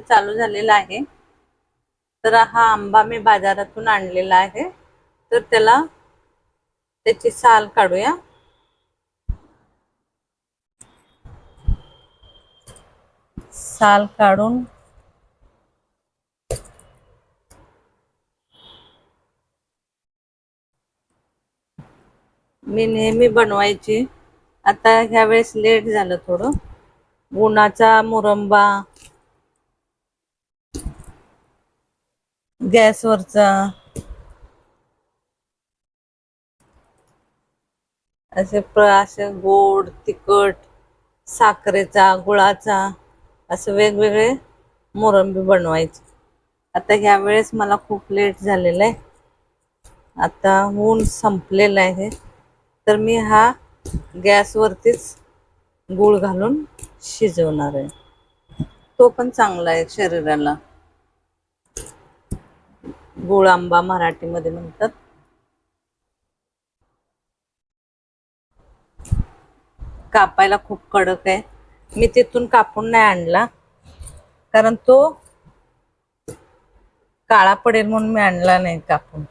चालू झालेला आहे. तर हा आंबा मी बाजारातून आणलेला आहे. तर त्याला त्याची साल काढूया. साल काढून मी नेहमी बनवायची. आता ह्या वेळेस लेट झालं थोडं. उन्हाचा मुरंबा गॅसवरचा. असे प्र असे गोड तिखट साखरेचा गुळाचा असं वेगवेगळे मोरंबी बनवायचे. आता ह्या वेळेस मला खूप लेट झालेलं आहे. आता ऊन संपलेलं आहे. तर मी हा गॅसवरतीच गूळ घालून शिजवणार आहे. तो पण चांगला आहे शरीराला. गुळ आंबा मराठीमध्ये म्हणतात. कापायला खूप कडक आहे. मी तिथून कापून नाही आणला. कारण तो काळा पडेल म्हणून मी आणला नाही कापून.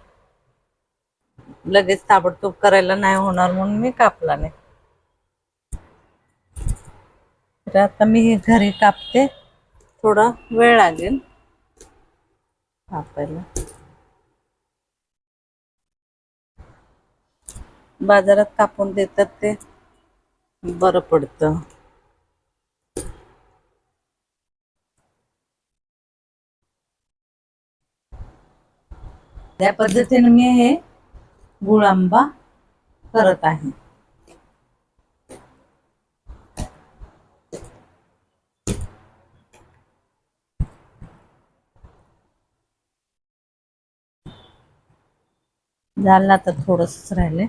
लगेच ताबडतोब करायला नाही होणार म्हणून मी कापला नाही. तर आता मी हे घरी कापते. थोडा वेळ लागेल कापायला. बाजारात कापून देतात ते. बरं पडतं. त्या पद्धतीने मी हे गुळ आंबा करत आहे. झालं आता थोडंसंच राहिले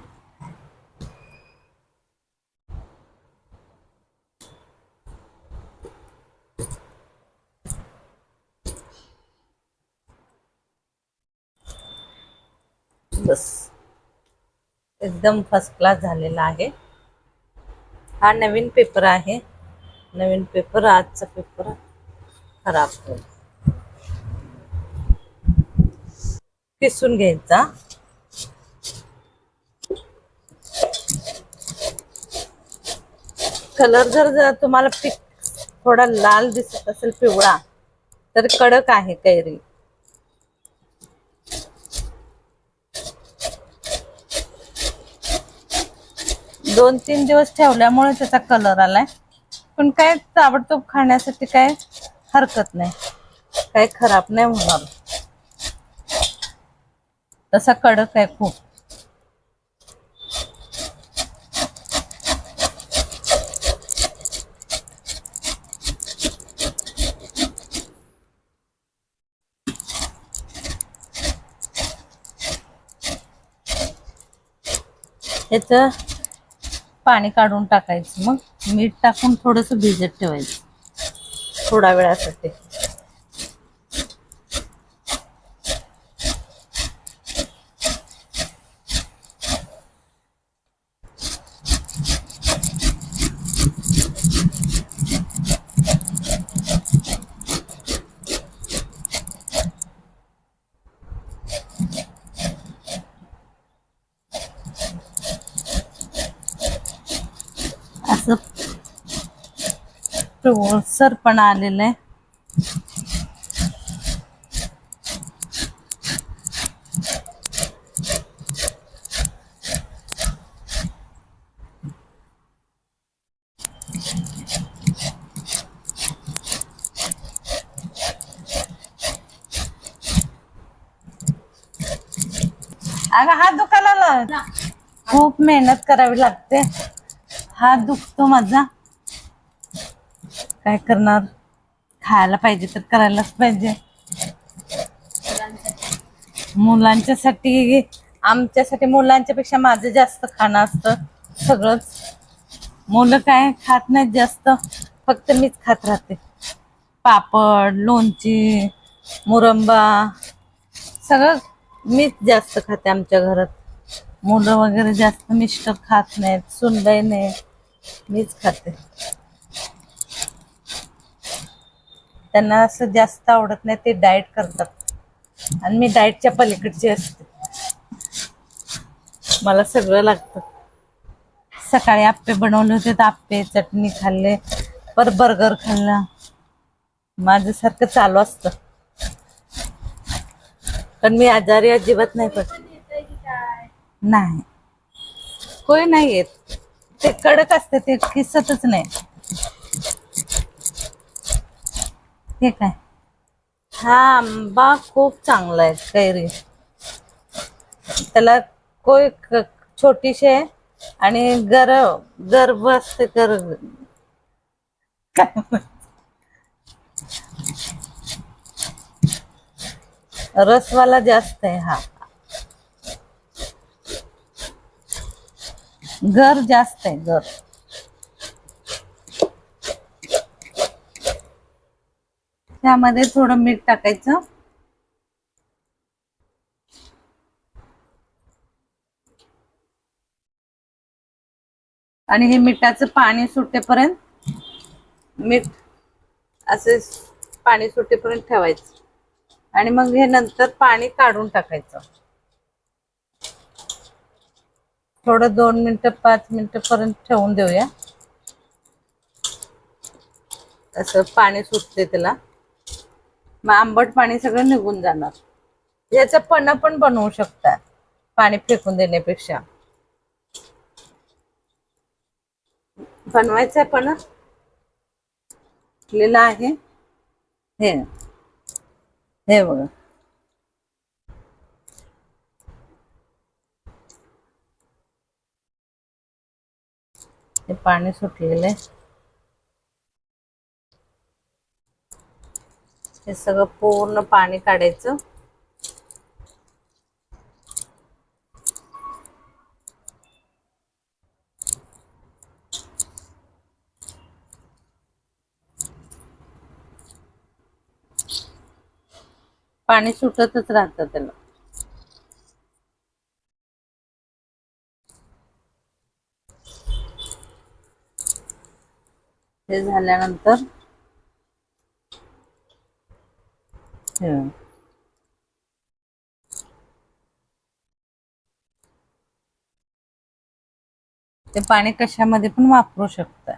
बस एकदम फर्स्ट क्लास झालेला आहे. हा नवीन पेपर आहे. नवीन पेपर आजचा पेपर खराब होईल. किसून घ्यायचा? कलर जर जर तुम्हाला पिक थोडा लाल दिसत असेल पिवळा तर कडक आहे कैरी. दोन तीन दिवस ठेवल्यामुळे त्याचा कलर आलाय. पण काय ताबडतोब खाण्यासाठी काय हरकत नाही. काय खराब नाही होणार. तसा कडक आहे खूप. याचं पाणी काढून टाकायचं. मग मीठ टाकून थोडंसं भिजत ठेवायचं. थोडा वेळासाठी. असं. पिवळसर पण आलेलं. आहे अगं हात दुखायला. खूप मेहनत करावी लागते. हात दुखतो माझा. काय करणार? खायला पाहिजे तर करायलाच पाहिजे. मुलांच्यासाठी आमच्यासाठी मुलांच्या पेक्षा माझं जास्त खाणं असतं सगळंच. मुलं काय खात नाहीत जास्त. फक्त मीच खात राहते. पापड लोणची मुरंबा सगळं मीच जास्त खाते आमच्या घरात. मुलं वगैरे जास्त मिस्टर खात नाहीत सुनबाई नाही मीच खाते. त्यांना असं जास्त आवडत नाही ते डाएट करतात. आणि मी डाएटच्या पलीकडची असते. मला सगळं लागतं. सकाळी आप्पे बनवले होते तर आप्पे चटणी खाल्ले पर बर्गर खाल्ला. माझं सारखं चालू असतं. पण मी आजारी अजिबात नाही पडत. नाही. कोणी नाही येत. ते कडक असते ते किसतच नाही. हे काय? हा आंबा खूप चांगला आहे कैरी. त्याला कोय छोटीशी आहे आणि गर गर्भ असते गर रसवाला जास्त आहे हा. घर जास्त आहे घर त्यामध्ये थोडं मीठ टाकायचं. आणि हे मिठाचं पाणी सुटेपर्यंत मीठ असे पाणी सुटेपर्यंत ठेवायचं. आणि मग हे नंतर पाणी काढून टाकायचं. थोडं दोन मिनटं पाच मिनटंपर्यंत ठेवून देऊया. असं पाणी सुटते त्याला मग आंबट पाणी सगळं निघून जाणार. याचं पन्ह पण बनवू शकता पाणी फेकून देण्यापेक्षा. बनवायचं आहे पण आहे. हे. हे बघा. हे पाणी सुटलेलं आहे. हे सगळं पूर्ण पाणी काढायचं. पाणी सुटतच राहतं त्याला. हे झाल्यानंतर ते पाणी कशामध्ये पण वापरू शकता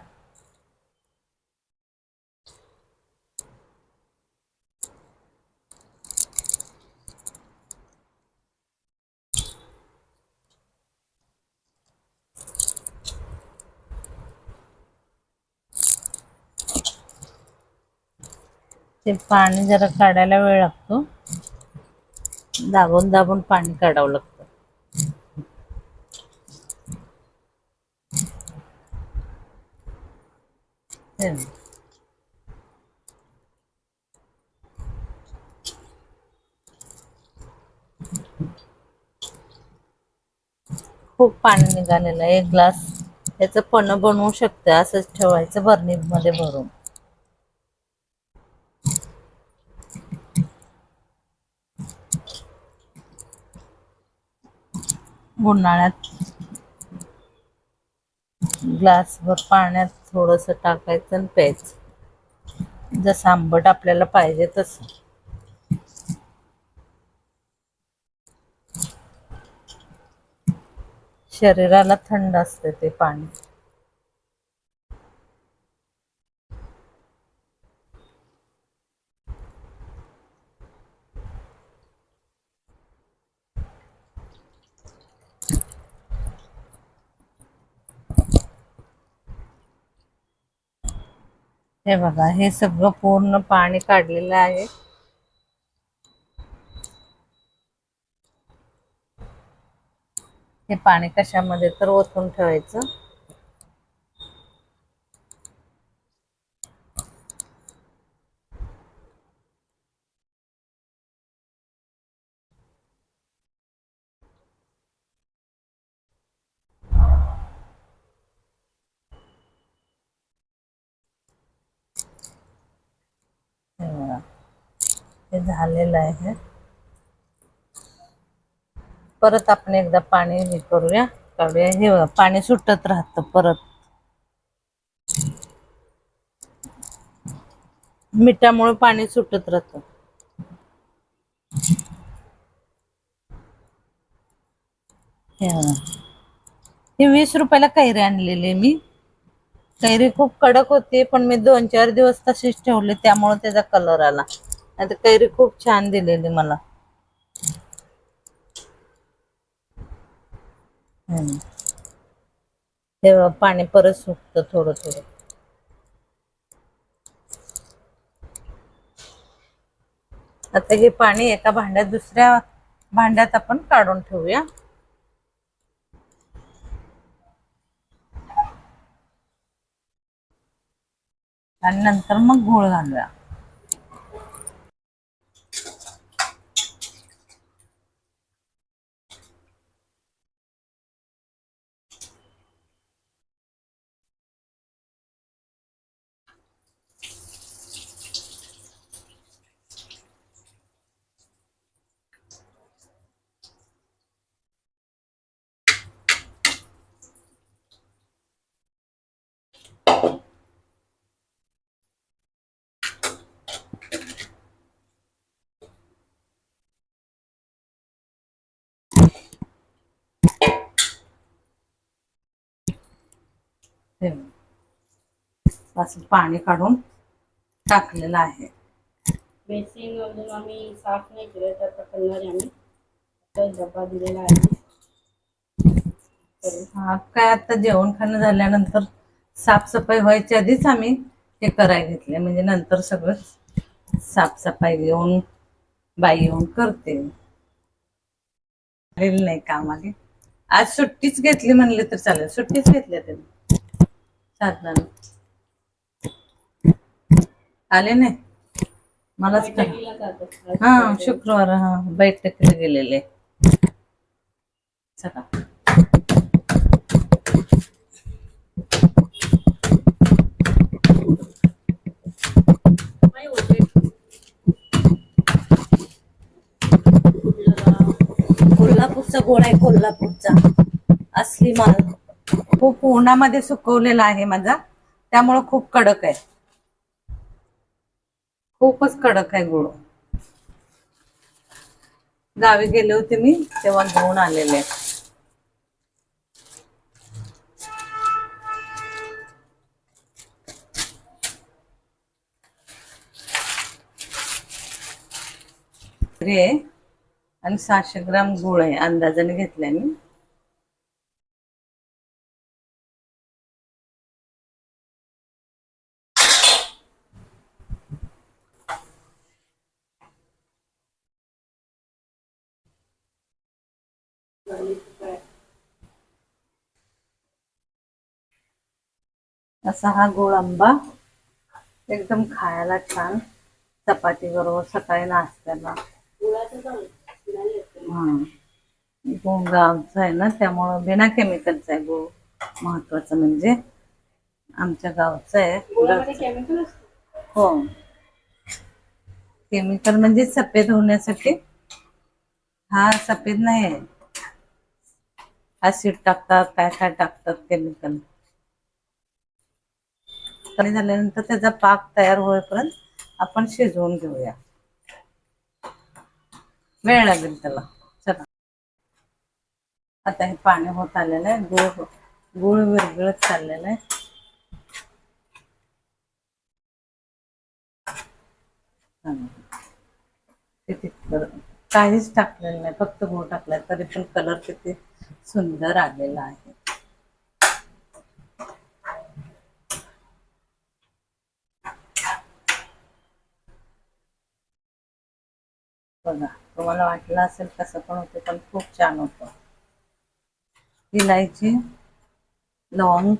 ते पाणी जरा काढायला वेळ लागतो. दाबून दाबून पाणी काढावं लागतं. खूप पाणी निघालेलं आहे. एक ग्लास. याचं पण बनवू शकते. असंच ठेवायचं बर्नीमध्ये भरून. उन्हाळ्यात ग्लासभर पाण्यात थोडस टाकायचं आणि प्यायचं. जसं आंबट आपल्याला पाहिजे तसं. शरीराला थंड असते ते पाणी. हे बघा हे सगळं पूर्ण पाणी काढलेलं आहे. हे पाणी कशामध्ये तर ओतून ठेवायचं हे बघा. हे झालेलं आहे. परत आपण एकदा पाणी हे करूया. काढूया. हे पाणी सुटत राहतं परत. मिठामुळे पाणी सुटत राहतं. हे हे वीस रुपयाला कैरी आणलेली मी. कैरी खूप कडक होती पण मी दोन चार दिवस तशीच ठेवली त्यामुळे त्याचा कलर आला. आता कैरी खूप छान दिलेली मला. हम्म. पाणी परत सुटतं थोडं थोडं. आता हे पाणी एका भांड्यात दुसऱ्या भांड्यात आपण काढून ठेवूया. आणि नंतर मग गूळ घालूया. असं पाणी काढून टाकलेलं आहे. बेसिंग अजून आम्ही साफ नाही केलं तर आहे आम्ही. डब्बा दिलेला आहे. काय आता जेवण खाणं झाल्यानंतर साफसफाई व्हायच्या आधीच आम्ही हे करायला घेतले म्हणजे नंतर सगळं साफसफाई घेऊन बाई येऊन करते. नाही कामाने आज सुट्टीच घेतली म्हणली तर चालेल. सुट्टीच घेतली त्यांनी. साधनानं आले नाही? मलाच. हा शुक्रवार हा बैठकीला गेलेले. चला. कोल्हापूरचा गोळा आहे कोल्हापूरचा. असली माल खूप उन्हामध्ये सुकवलेला आहे माझा. त्यामुळं खूप कडक आहे. खूपच कडक आहे गुळ. गावी गेले होते मी तेव्हा घेऊन आलेले. आहे आणि सहाशे ग्राम गुळ आहे अंदाजाने घेतलाय मी. असा हा गोळ आंबा. एकदम खायला छान. चपाती बरोबर सकाळी नाश्त्याला. गुळ गावचा आहे ना त्यामुळं बिना केमिकलचा आहे गुळ महत्वाचं म्हणजे आमच्या गावचं आहे. हो. केमिकल म्हणजे सफेद होण्यासाठी हा सफेद नाही आहे. ऍसिड टाकतात काय काय टाकतात केमिकल कमी झाल्यानंतर त्याचा पाक तयार होईपर्यंत आपण शिजवून घेऊया. वेळ लागेल त्याला. चला. आता हे पाणी होत आलेलं आहे. गुळ हो-, गुळ विरगळत चाललेलं आहे. किती काहीच टाकलेलं नाही. फक्त गूळ टाकलाय. तरी पण कलर किती सुंदर आलेला आहे. बघा तुम्हाला वाटलं असेल कसं पण होते पण खूप छान होतं. इलायची लवंग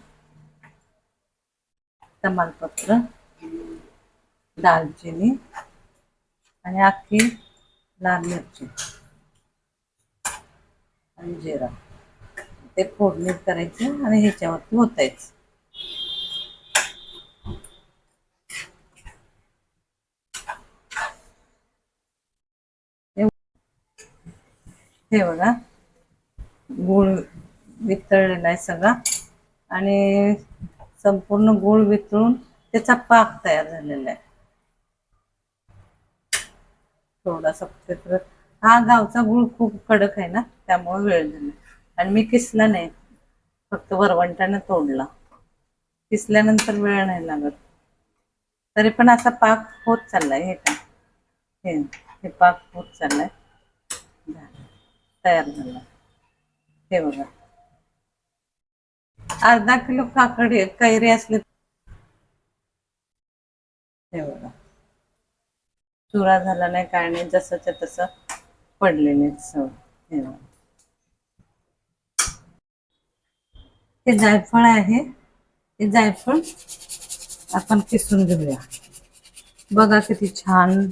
तमालपत्र दालचिनी आणि अख्खी लाल मिरची आणि जिरा. ते फोडणी करायचे आणि ह्याच्यावरती होतायच हे बघा गूळ वितळलेला आहे सगळा. आणि संपूर्ण गूळ वितळून त्याचा पाक तयार झालेला आहे. थोडासा तर हा गावचा गुळ खूप कडक आहे ना त्यामुळे वेळ झाला. आणि मी किसला नाही फक्त वरवंटानं तोडला. किसल्यानंतर वेळ नाही लागत. तरी पण असा पाक होत चाललाय हे का? हे हे पाक होत चाललाय. तयार झाला. हे बघा. अर्धा किलो काकडी कैरी असली हे बघा. चुरा झाला नाही काय नाही जसंच्या तसं पडलेले हे हे जायफळ आहे. हे जायफळ आपण किसून घेऊया. बघा किती छान.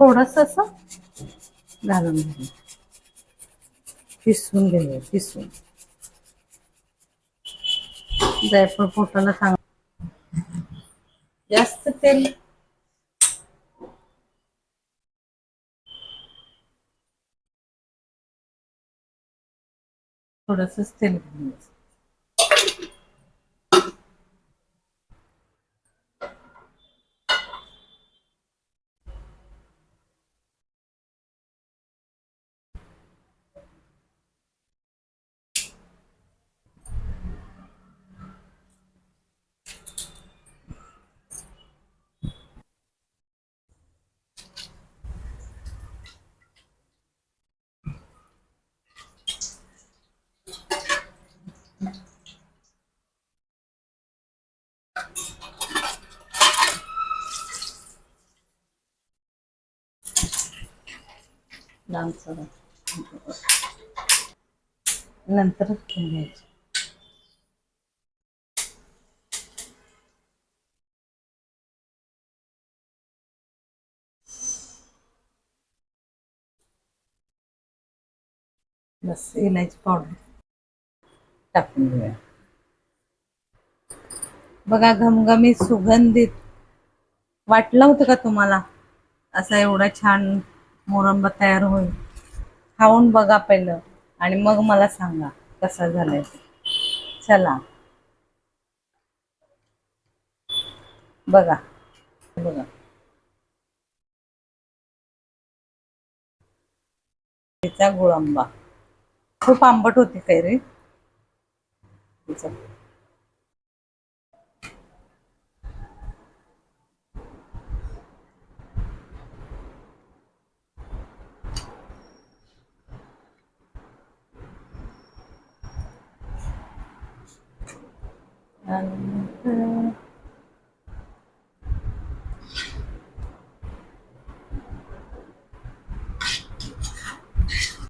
थोडस असं घालून घेऊया. किसून घेऊया किसून. जायफळ फोटाला सांग. जास्त तेल. थोडस तेल घालायचं. लांबचं नंतर घ्यायचं. बस इलायची पावडर टाकून घेऊया. बघा घमघमीत सुगंधित वाटलं होतं का तुम्हाला? असा एवढा छान मोरंबा तयार होईल. खाऊन बघा पहिलं आणि मग मला सांगा कसा झालाय चला. बघा. बघा. तिचा गुळंबा. खूप आंबट होती कैरी तिचा. आणि